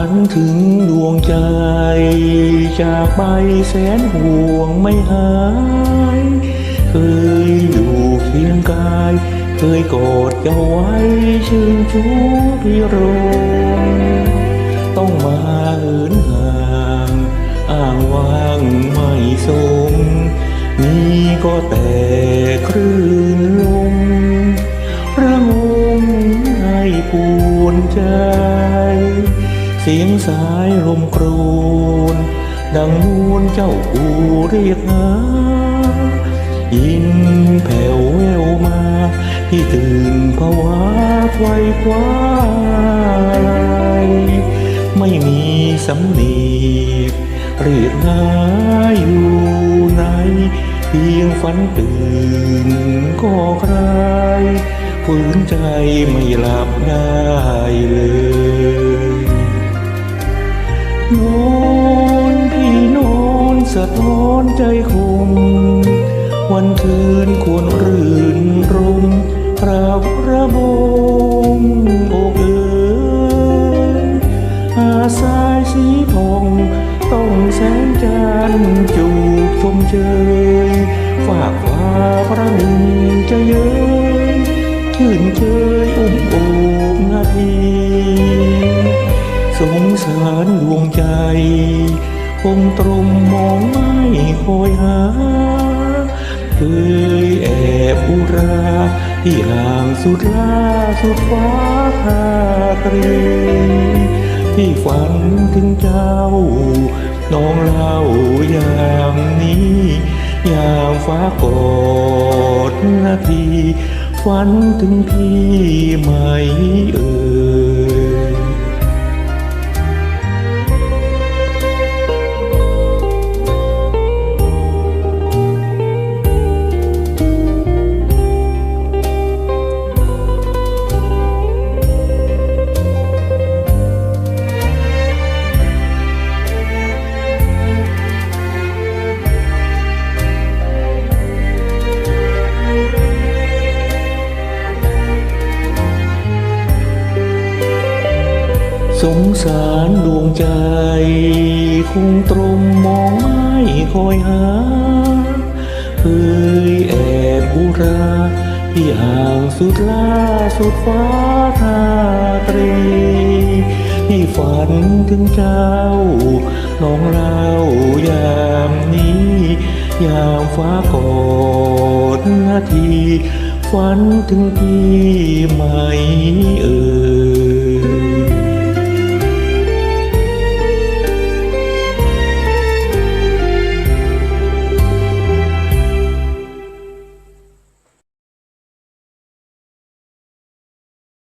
ฝันถึงดวงใจ จากไปแสนห่วงไม่หาย เคยอยู่เคียงกาย เคยกอดเจ้าไว้ชื่นชูพิรมต้องมาเหินห่างอ้างว้างไม่สม นี่ก็แต่คลื่น สียงสายลมโกรนดังมวนเจ้ากูเรียกหายินแผ่วแววมา ที่ตื่นภาวะไวคว้าไม่มีสำเนียกเรียกหาอยู่ไหน เพียงฝันตื่นก็คลายฝืนใจไม่หลับได้เลย นอนพี่นอนสะท้อนใจคงวันคืนควรรื่นรมปราบระบมอกเอ๋ยอาสายสีทองต้องแสงจันทร์จูบชมเชยฝากฟ้าพระมินจะเย้ยชื่นเชยอุ้มโอบนาที สงสารดวงใจ คงตรงมองไม่คอยหา เคยแอบอุรา ที่ห่างสุดล่าสุดฟ้าคาตรีที่ฝันถึงเจ้า น้องเล่าอย่างนี้อย่างฟ้ากอดนาที ฝันถึงพี่ไหมเอ่ย สงสารดวงใจ คงตรงมองไม่คอยหาเคยแอบอุราที่ห่างสุดล่าสุดฟ้าทาตรีที่ฝันถึงเจ้า น้องเล่ายามนี้ ยามฟ้ากอดนาที ฝันถึงพี่ไหมเอ่ย